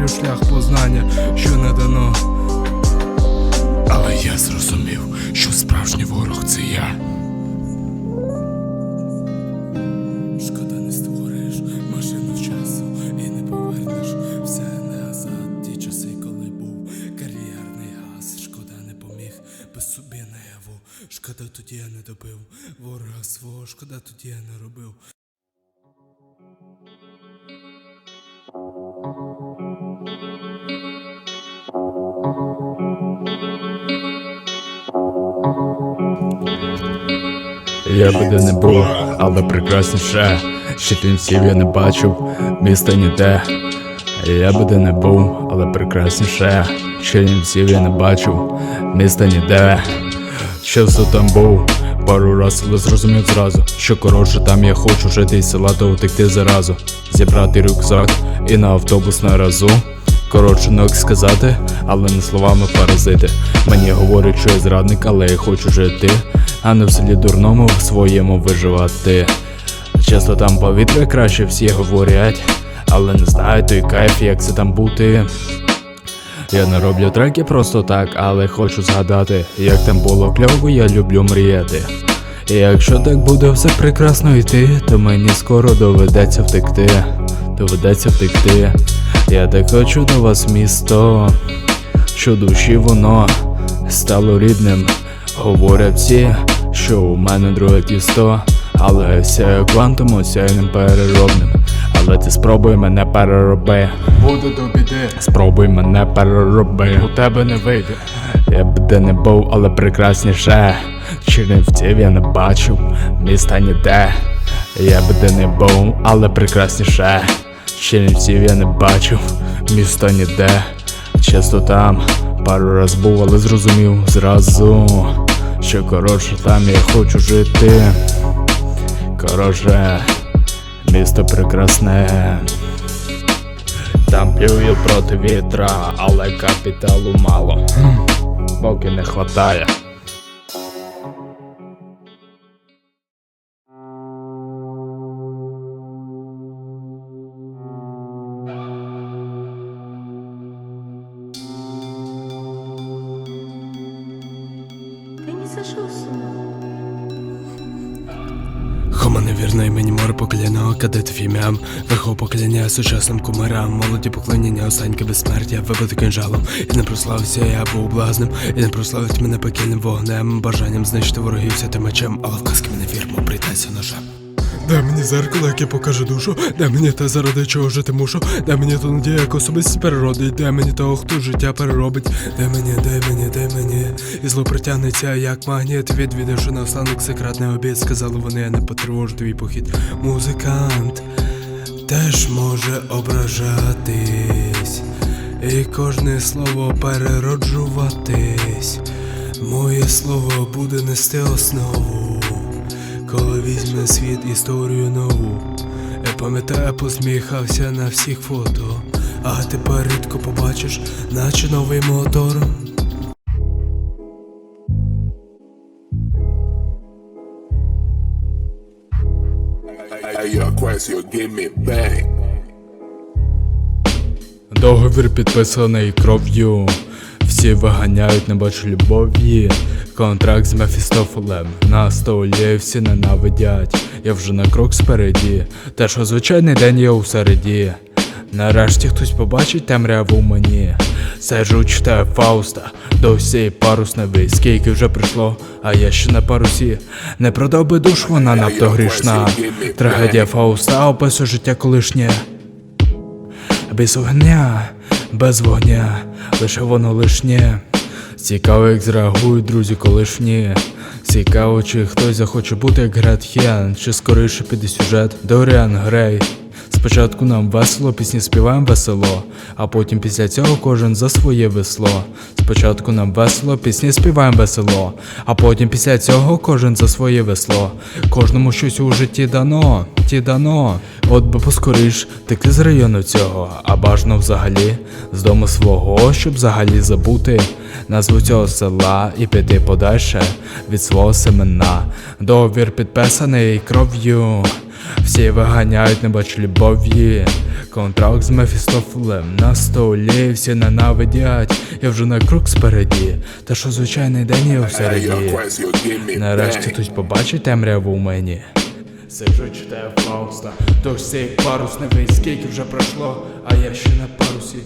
відкрив шлях познання, що не дано. Але я зрозумів, що справжній ворог це я. Шкода не створиш машину часу і не повернеш все назад. Ті часи, коли був кар'єрний газ. Шкода не поміг без собі наяву. Шкода тоді я не добив ворога свого, шкода тоді я не робив. Я би не був, але прекрасніше. Ще кінців я не бачив, міста ніде. Я би де не був, але прекрасніше. Ще кінців я не бачив, міста ніде. Часто там був, пару раз, але зрозумів зразу, що коротше там я хочу жити із села та утекти заразу. Зібрати рюкзак і на автобус на разу. Коротше, ну як сказати, але не словами паразити. Мені говорять, що я зрадник, але я хочу жити, а не в селі дурному в своєму виживати. Часто там повітря краще всі говорять, але не знаю той кайф, як це там бути. Я не роблю треки просто так, але хочу згадати, як там було кльово, я люблю мріяти. І якщо так буде все прекрасно йти, то мені скоро доведеться втекти. Доведеться втекти. Я так хочу до вас місто, що душі воно стало рідним. Говорять всі, що у мене друге тісто, але все квантом осяйним переробним. Але ти спробуй мене перероби. Буду до біди, Спробуй мене перероби. у тебе не вийде. Я б де не був, але прекрасніше. Чернівців я не бачив, міста ніде. Я б де не був, але прекрасніше. Чернівців я не бачив, міста ніде. Часто там пару раз був, але зрозумів зразу, що коротше там я хочу жити. Коротше, місто прекрасне. Там плюю проти вітра, але капіталу мало. Поки не хватає. Хома невірно мені море покляного кадетів ім'ям Верхов покляня сучасним кумирам. Молоді поклоніння, останьки безсмертя. Вибити кинжалом. І не прославився, я був блазним. І не прославить мене пекільним вогнем. Бажанням знищити ворогів святим мечем. Але в казки мене вірмо, притайся ножем Дай мені зеркало, яке покаже душу, дай мені те, заради чого жити мушу, дай мені ту надію, як особистість переродить, дай мені того, хто життя переробить, дай мені, дай мені, дай мені, і зло притягнеться, як магніт, відвідавши на останок секретний обід, сказали вони, я не потривожу твій похід. Музикант теж може ображатись, і кожне слово перероджуватись. Моє слово буде нести основу. Коли візьме світ історію нову, я пам'ятаю, посміхався на всіх фото, а тепер рідко побачиш, наче новий мотор. Договір підписаний кров'ю. Всі виганяють, не бачу любові. Контракт з Мефістофелем на столі всі ненавидять. Я вже на крок спереді. Те, що звичайний день я у середі. Нарешті хтось побачить темряву мені. Сержу читаю Фауста, досі парус небий. Скільки вже прийшло, а я ще на парусі. Не продав би душ, вона надто грішна. Трагедія Фауста описує життя колишнє. Без вогня, без вогня, лише воно лишнє. Цікаво, як зреагують друзі колишні. Цікаво, чи хтось захоче бути як Гретхен, чи скоріше піде сюжет Доріан Грей. Спочатку нам весело, пісні співаємо весело, а потім після цього кожен за своє весло. Спочатку нам весело, пісні співаємо весело, а потім після цього кожен за своє весло. Кожному щось у житті дано, ті дано. От би поскоріш текти з району цього, а бажано взагалі з дому свого, щоб взагалі забути назву цього села і піти подальше від свого семена. Договір підписаний кров'ю. Всі виганяють, не бач любові. Контракт з Мефістофлем на столі всі ненавидять. Я вже на круг спереді, та що звичайний день я всередині. Нарешті тут побачить темряву в мені. Сиджу читаю Фауста, тож цей парус не весь скільки вже пройшло, а я ще на парусі.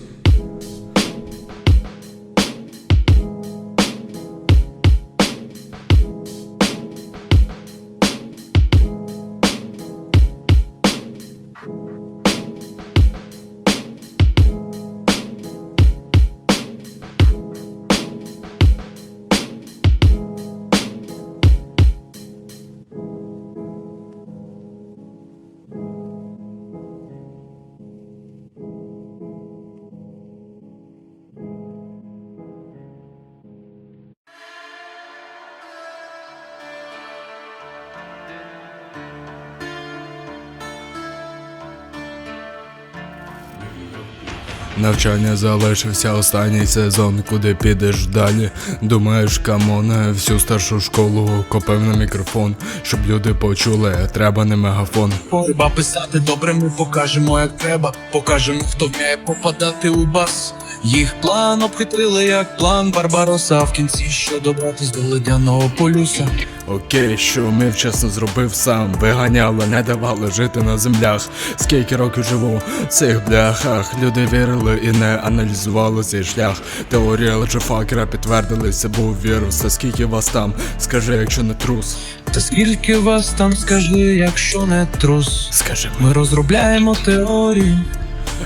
Навчання залишився останній сезон, куди підеш далі. Думаєш, камон, всю старшу школу копив на мікрофон, щоб люди почули, треба не мегафон. Треба писати добре, ми покажемо, як треба. Покажемо, хто вміє попадати у бас. Їх план обхитрили, як план Барбароса. В кінці що добратись до ледяного полюса. Окей, що вмів, чесно зробив сам. Виганяли, не давали жити на землях. Скільки років живу в цих бляхах. Люди вірили і не аналізували цей шлях. Теорія лжефакера підтвердились, це був вірус. Та скільки вас там? Скажи, якщо не трус. Та скільки вас там скажи, якщо не трус. Скажи Ми розробляємо теорію.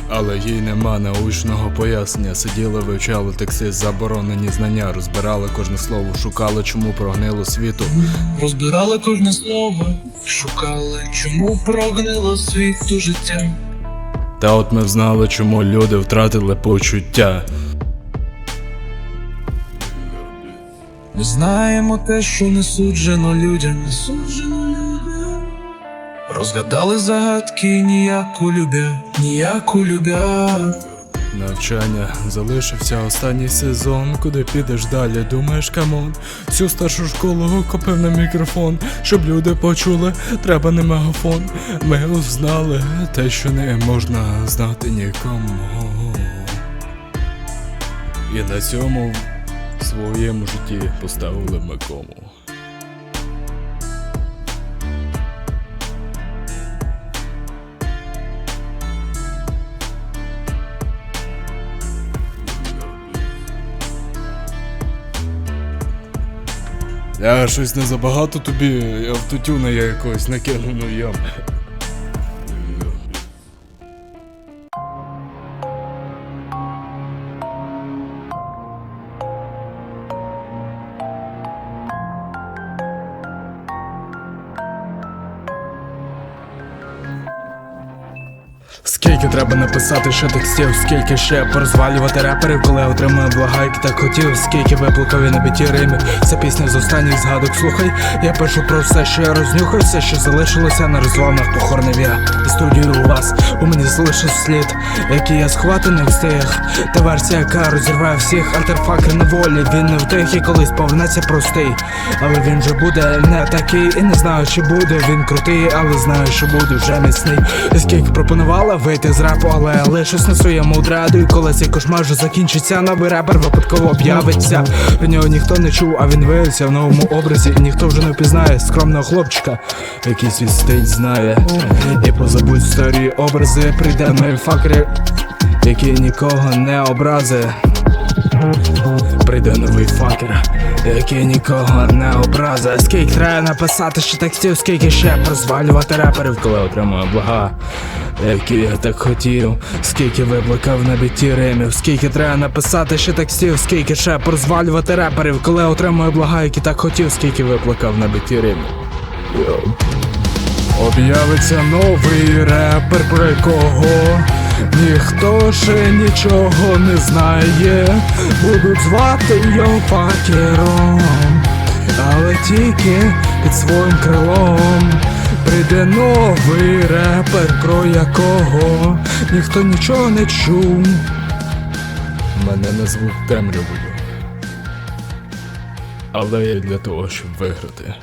Але їй нема научного пояснення. Сиділи, вивчали тексти, заборонені знання, розбирали кожне слово, шукали, чому прогнило світу. Розбирали кожне слово, шукали, чому прогнило світу життя. Та от ми знали, чому люди втратили почуття. Ми знаємо те, що не суджено людям, не суджено людям. Розгадали загадки, ніяку любя, ніяку любя. Навчання залишився останній сезон, куди підеш далі, думаєш, камон. Всю старшу школу копив на мікрофон, щоб люди почули, треба не мегафон. Ми узнали те, що не можна знати нікому. І на цьому в своєму житті поставили Микому. Я щось не забагато тобі, автотюна я якось накинув, ну йом. Скільки треба написати ще текстів, скільки ще порозвалювати реперів, коли отримую блага, які так хотів, скільки виплакав на біті римі. Це пісня з останніх згадок. Слухай, я пишу про все, що я рознюхав, все, що залишилося на розвалнах похоронив я. Студію у вас у мені залишив слід, який я схвати не встиг. Та версія, яка розірває всіх артефакти на волі. Він не втих і колись повернеться простий. Але він же буде не такий, і не знаю, чи буде він крутий, але знаю, що буде вже міцний. І скільки пропонувала вийти з рапу, але лишусь на своєму драду. І коли цей кошмар вже закінчиться, новий репер випадково об'явиться. Про нього ніхто не чув, а він виявився в новому образі. І ніхто вже не впізнає скромного хлопчика, який свій стиль знає. І позабудь старі образи, прийде новий факери, який нікого не образи. Прийде новий факер, який нікого не образить. Скільки треба написати ще текстів, скільки ще прозвалювати реперів, коли отримую блага, які я так хотів, скільки вибликав на біті римів, скільки треба написати ще текстів, скільки ще прозвалювати реперів, коли отримую блага, які так хотів, скільки виплакав на біті римів. Об'явиться новий репер, про якого ніхто ще нічого не знає. Будуть звати його факером, але тільки під своїм крилом. Прийде новий репер, про якого ніхто нічого не чув. Мене назвуть темрявою. Але я для того, щоб виграти.